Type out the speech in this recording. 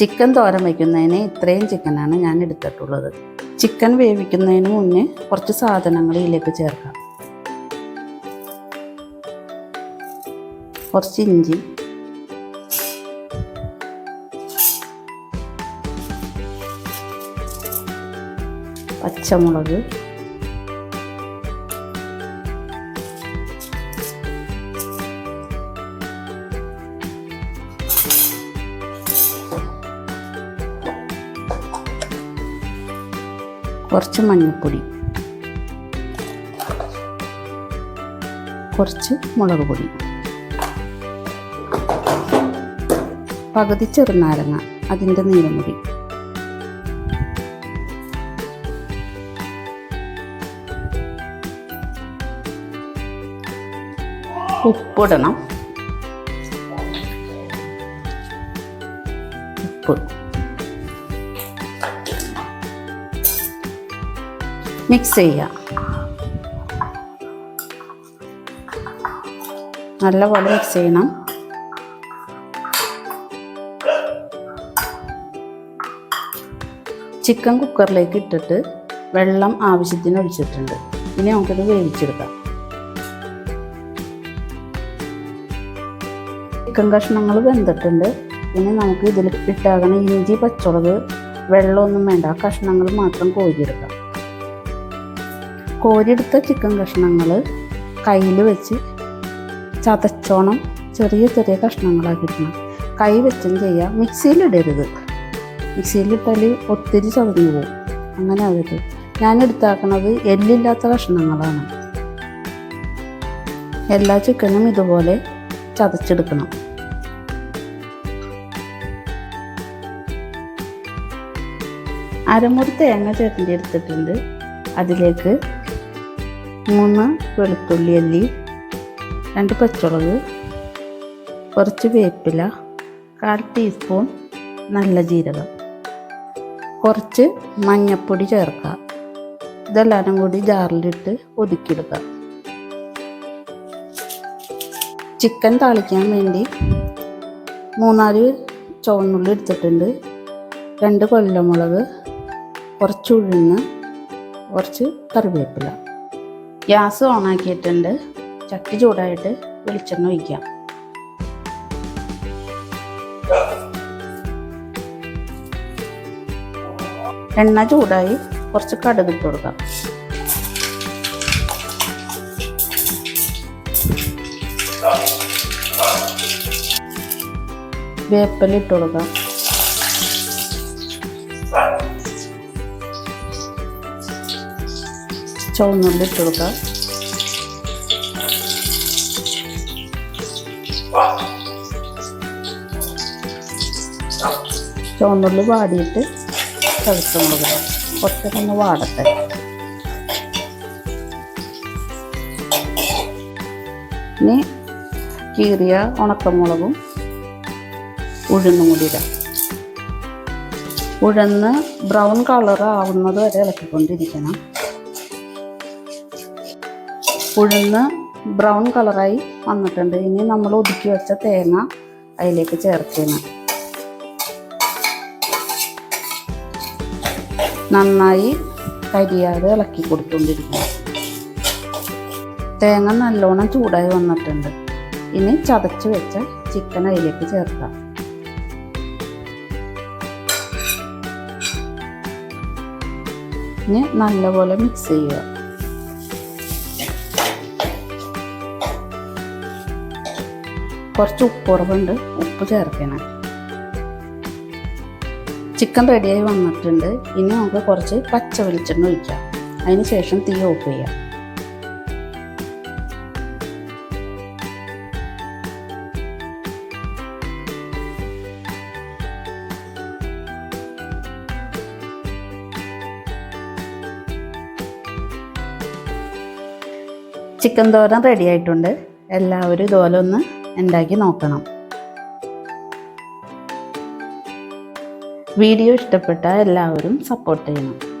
Chicken തോരൻ വയ്ക്കുന്നതിന് ഇത്രയും ചിക്കനാണ് ഞാൻ എടുത്തിട്ടുള്ളത്. ചിക്കൻ വേവിക്കുന്നതിന് മുന്നേ കുറച്ച് സാധനങ്ങൾ ഇതിലേക്ക് ചേർക്കാം. കുറച്ച് ഇഞ്ചി. പച്ചമുളക്. കുറച്ച് മഞ്ഞൾപ്പൊടി. കുറച്ച് മുളക് പൊടി. പകുതി ചെറുനാരങ്ങ അതിന്റെ നീരും കൂടി ഉപ്പിടണം. ഉപ്പ്. മിക്സ് ചെയ്യുക. നല്ലപോലെ മിക്സ് ചെയ്യണം. ചിക്കൻ കുക്കറിലേക്ക് ഇട്ടിട്ട് വെള്ളം ആവശ്യത്തിന് ഒഴിച്ചിട്ടുണ്ട്. ഇനി നമുക്കത് വേവിച്ചെടുക്കാം. ചിക്കൻ കഷ്ണങ്ങൾ വെന്തിട്ടുണ്ട്. ഇനി നമുക്ക് ഇതിൽ ഇട്ടാകണ ഇഞ്ചി പച്ചമുളക് വെള്ളമൊന്നും വേണ്ട. കഷ്ണങ്ങൾ മാത്രം കോരിയെടുക്കാം. കോരിയെടുത്ത ചിക്കൻ കഷ്ണങ്ങൾ കയ്യിൽ വെച്ച് ചതച്ചോണം ചെറിയ ചെറിയ കഷ്ണങ്ങളാക്കിയിടണം കൈ വെച്ചും ചെയ്യാം. മിക്സിയിലിടരുത് മിക്സിയിലിട്ടാൽ ഒത്തിരി ചതഞ്ഞു പോകും. അങ്ങനെ ആകരുത് ഞാൻ എടുത്താക്കണത് എല്ലില്ലാത്ത കഷ്ണങ്ങളാണ്. എല്ലാ ചിക്കനും ഇതുപോലെ ചതച്ചെടുക്കണം. അരമുറി തേങ്ങ ചേട്ടന്റെ എടുത്തിട്ടുണ്ട്. അതിലേക്ക് മൂന്ന് വെളുത്തുള്ളി അല്ലി രണ്ട് പച്ചമുളക് കുറച്ച് വേപ്പില കാൽ ടീസ്പൂൺ നല്ല ജീരകം കുറച്ച് മഞ്ഞൾപ്പൊടി ചേർക്കുക. ഇതെല്ലാവരും കൂടി ജാറിലിട്ട് ഒതുക്കിയെടുക്കുക ചിക്കൻ താളിക്കാൻ വേണ്ടി മൂന്നാൽ ചുവന്നുള്ളി എടുത്തിട്ടുണ്ട്. രണ്ട് കൊല്ലമുളക് കുറച്ച് ഉഴുന്ന് കുറച്ച് കറിവേപ്പില. ഗ്യാസ് ഓണാക്കിയിട്ടുണ്ട്. ചട്ടി ചൂടായിട്ട് വെളിച്ചെണ്ണ ഒഴിക്കാം. എണ്ണ ചൂടായി കുറച്ച് കടുക് ഇട്ട് കൊടുക്കാം. വേപ്പലിട്ട് കൊടുക്കാം. ചുവന്നുള്ളി ഇട്ട് കൊടുക്കാം. ചുവന്നുള്ളി വാടിയിട്ട് ചതുച്ച മുളക് കുറച്ചൊന്ന് വാടട്ടെ. ഇനി കീറിയ ഉണക്കമുളകും ഉഴുന്നും കൂടി ഇടാം. ഉഴന്ന് ബ്രൗൺ കളർ ആവുന്നത് വരെ ഇളക്കിക്കൊണ്ടിരിക്കണം. ഉഴുന്ന് ബ്രൗൺ കളറായി വന്നിട്ടുണ്ട്. ഇനി നമ്മൾ ഒതുക്കി വെച്ച തേങ്ങ അതിലേക്ക് ചേർക്കണം നന്നായി കരിയാതെ ഇളക്കി കൊടുത്തുകൊണ്ടിരിക്കണം തേങ്ങ നല്ലോണം ചൂടായി വന്നിട്ടുണ്ട്. ഇനി ചതച്ച് വെച്ച ചിക്കൻ അതിലേക്ക് ചേർക്കാം. ഇനി നല്ലപോലെ മിക്സ് ചെയ്യുക. കുറച്ച് ഉപ്പ് കുറവുണ്ട് ഉപ്പ് ചേർക്കണം. ചിക്കൻ റെഡിയായി വന്നിട്ടുണ്ട്. ഇനി നമുക്ക് കുറച്ച് പച്ച വെളിച്ചെണ്ണ ഒഴിക്കാം. അതിന് ശേഷം തീ ഓഫ് ചെയ്യാം. ചിക്കൻ തോരൻ റെഡി ആയിട്ടുണ്ട് എല്ലാവരും ഇതുപോലെ ഒന്ന് ഉണ്ടാക്കി നോക്കണം. വീഡിയോ ഇഷ്ടപ്പെട്ട എല്ലാവരും സപ്പോർട്ട് ചെയ്യണം.